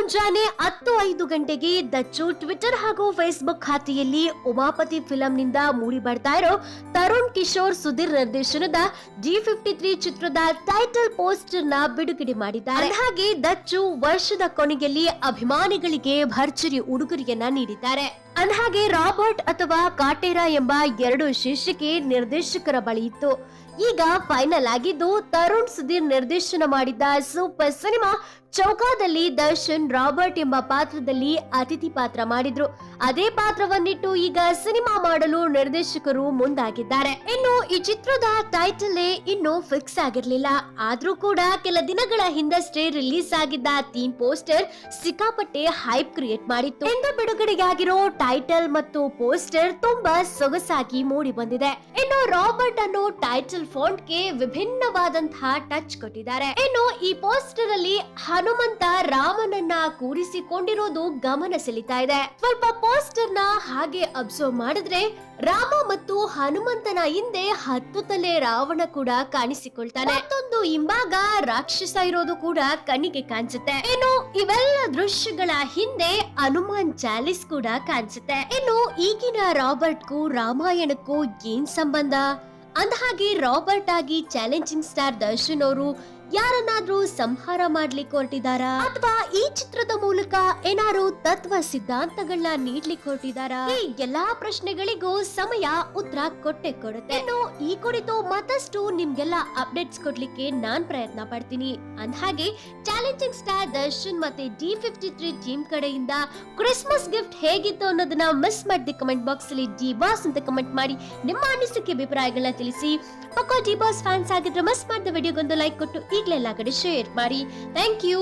ಮುಂಜಾನೆ ಹತ್ತು ಐದು ಗಂಟೆಗೆ ದಚ್ಚು ಟ್ವಿಟರ್ ಹಾಗೂ ಫೇಸ್ಬುಕ್ ಖಾತೆಯಲ್ಲಿ ಉಮಾಪತಿ ಫಿಲಂನಿಂದ ಮೂಡಿ ಬರ್ತಾ ಇರೋ ತರುಣ್ ಕಿಶೋರ್ ಸುಧೀರ್ ನಿರ್ದೇಶನದ ಜಿ ಫಿಫ್ಟಿ ತ್ರೀ ಚಿತ್ರದ ಟೈಟಲ್ ಪೋಸ್ಟರ್ನ ಬಿಡುಗಡೆ ಮಾಡಿದ್ದಾರೆ. ಹಾಗೆ ದಚ್ಚು ವರ್ಷದ ಕೊನೆಯಲ್ಲಿ ಅಭಿಮಾನಿಗಳಿಗೆ ಭರ್ಜರಿ ಉಡುಗೊರೆಯನ್ನ ನೀಡಿದ್ದಾರೆ. ಅಂದಹಾಗೆ ರಾಬರ್ಟ್ ಅಥವಾ ಕಾಟೇರಾ ಎಂಬ ಎರಡು ಶೀರ್ಷಿಕೆ ನಿರ್ದೇಶಕರ ಬಳಿ ಇತ್ತು. ಈಗ ಫೈನಲ್ ಆಗಿದ್ದು ತರುಣ್ ಸುಧೀರ್ ನಿರ್ದೇಶನ ಮಾಡಿದ್ದ ಸೂಪರ್ ಸಿನಿಮಾ ಚೌಕಾದಲ್ಲಿ ದರ್ಶನ್ ರಾಬರ್ಟ್ ಎಂಬ ಪಾತ್ರದಲ್ಲಿ ಅತಿಥಿ ಪಾತ್ರ ಮಾಡಿದ್ರು. ಅದೇ ಪಾತ್ರವನ್ನಿಟ್ಟು ಈಗ ಸಿನಿಮಾ ಮಾಡಲು ನಿರ್ದೇಶಕರು ಮುಂದಾಗಿದ್ದಾರೆ. ಇನ್ನು ಈ ಚಿತ್ರದ ಟೈಟಲ್ ಇನ್ನು ಫಿಕ್ಸ್ ಆಗಿರ್ಲಿಲ್ಲ. ಆದ್ರೂ ಕೂಡ ಕೆಲ ದಿನಗಳ ಹಿಂದಷ್ಟೇ ರಿಲೀಸ್ ಆಗಿದ್ದ ಥೀಮ್ ಪೋಸ್ಟರ್ ಸಿಕ್ಕಾಪಟ್ಟೆ ಹೈಪ್ ಕ್ರಿಯೇಟ್ ಮಾಡಿತ್ತು. ಇಂದು ಬಿಡುಗಡೆಯಾಗಿರೋ ಟೈಟಲ್ ಮತ್ತು ಪೋಸ್ಟರ್ ತುಂಬಾ ಸೊಗಸಾಗಿ ಮೂಡಿ ಬಂದಿದೆ. ಇನ್ನು ರಾಬರ್ಟ್ ಅನ್ನು ಟೈಟಲ್ ಫಾಂಟ್ಗೆ ವಿಭಿನ್ನವಾದಂತಹ ಟಚ್ ಕೊಟ್ಟಿದ್ದಾರೆ. ಇನ್ನು ಈ ಪೋಸ್ಟರ್ ಅಲ್ಲಿ ಹನುಮಂತ ರಾಮನನ್ನ ಕೂರಿಸಿಕೊಂಡಿರೋದು ಗಮನ ಸೆಳಿತಾ ಇದೆ. ಸ್ವಲ್ಪ ಪೋಸ್ಟರ್ನ ಹಾಗೆ ಅಬ್ಸರ್ವ್ ಮಾಡಿದ್ರೆ ರಾಮ ಮತ್ತು ಹನುಮಂತನ ಹಿಂದೆ ಹತ್ತು ತಲೆ ರಾವಣ ಕೂಡ ಕಾಣಿಸಿಕೊಳ್ತಾನೆ. ಮತ್ತೊಂದು ಹಿಂಭಾಗ ರಾಕ್ಷಸ ಇರೋದು ಕೂಡ ಕಣ್ಣಿಗೆ ಕಾಣಿಸುತ್ತೆ. ಇನ್ನು ಇವೆಲ್ಲ ದೃಶ್ಯಗಳ ಹಿಂದೆ ಹನುಮಾನ್ ಚಾಲಿಸ್ ಕೂಡ ಕಾಣಿಸುತ್ತೆ. ಇನ್ನು ಈಗಿನ ರಾಬರ್ಟ್ಗೂ ರಾಮಾಯಣಕ್ಕೂ ಏನ್ ಸಂಬಂಧ? ಅಂದಹಾಗೆ ರಾಬರ್ಟ್ ಆಗಿ ಚಾಲೆಂಜಿಂಗ್ ಸ್ಟಾರ್ ದರ್ಶನ್ ಅವರು ಯಾರನ್ನಾದ್ರೂ ಸಂಹಾರ ಮಾಡ್ಲಿಕ್ಕೆ ಹೊರಟಿದಾರಾ ಅಥವಾ ಈ ಚಿತ್ರದ ಮೂಲಕ ಏನಾರು ತತ್ವ ಸಿದ್ಧಾಂತಗಳನ್ನ ನೀಡ್ಲಿಕ್ಕೆ ಹೊರಟಿದಾರಾ ಈ ಎಲ್ಲಾ ಪ್ರಶ್ನೆಗಳಿಗೂ ಸಮಯ ಉತ್ತರ ಕೊಟ್ಟೆ ಕೊಡುತ್ತೆ. ಇನ್ನು ಈ ಕುರಿತು ಮತ್ತಷ್ಟು ನಿಮ್ಗೆಲ್ಲ ಅಪ್ಡೇಟ್ಸ್ ಕೊಡ್ಲಿಕ್ಕೆ ನಾನ್ ಪ್ರಯತ್ನ ಪಡ್ತೀನಿ. ಅಂದ್ಹಾಗೆ, ಚಾಲೆಂಜಿಂಗ್ ಸ್ಟಾರ್ ದರ್ಶನ್ ಮತ್ತೆ ಡಿ ಫಿಫ್ಟಿ ತ್ರೀ ಟೀಮ್ ಕಡೆಯಿಂದ ಕ್ರಿಸ್ಮಸ್ ಗಿಫ್ಟ್ ಹೇಗಿತ್ತು ಅನ್ನೋದನ್ನ ಮಿಸ್ ಮಾಡಿದ ಕಮೆಂಟ್ ಬಾಕ್ಸ್ ಅಲ್ಲಿ ಡಿ ಬಾಸ್ ಅಂತ ಕಮೆಂಟ್ ಮಾಡಿ ನಿಮ್ಮ ಅನಿಸಿಕೆ ಅಭಿಪ್ರಾಯಗಳನ್ನ ತಿಳಿಸಿ. ಪಕ್ಕ ಡಿ ಬಾಸ್ ಫ್ಯಾನ್ಸ್ ಆಗಿದ್ರೆ ಮಿಸ್ ಮಾಡಿದ ವಿಡಿಯೋಗೊಂದು ಲೈಕ್ ಕೊಟ್ಟು ಈಗಲೇ ಎಲ್ಲ ಕಡೆ ಶೇರ್ ಮಾಡಿ ಥ್ಯಾಂಕ್ ಯು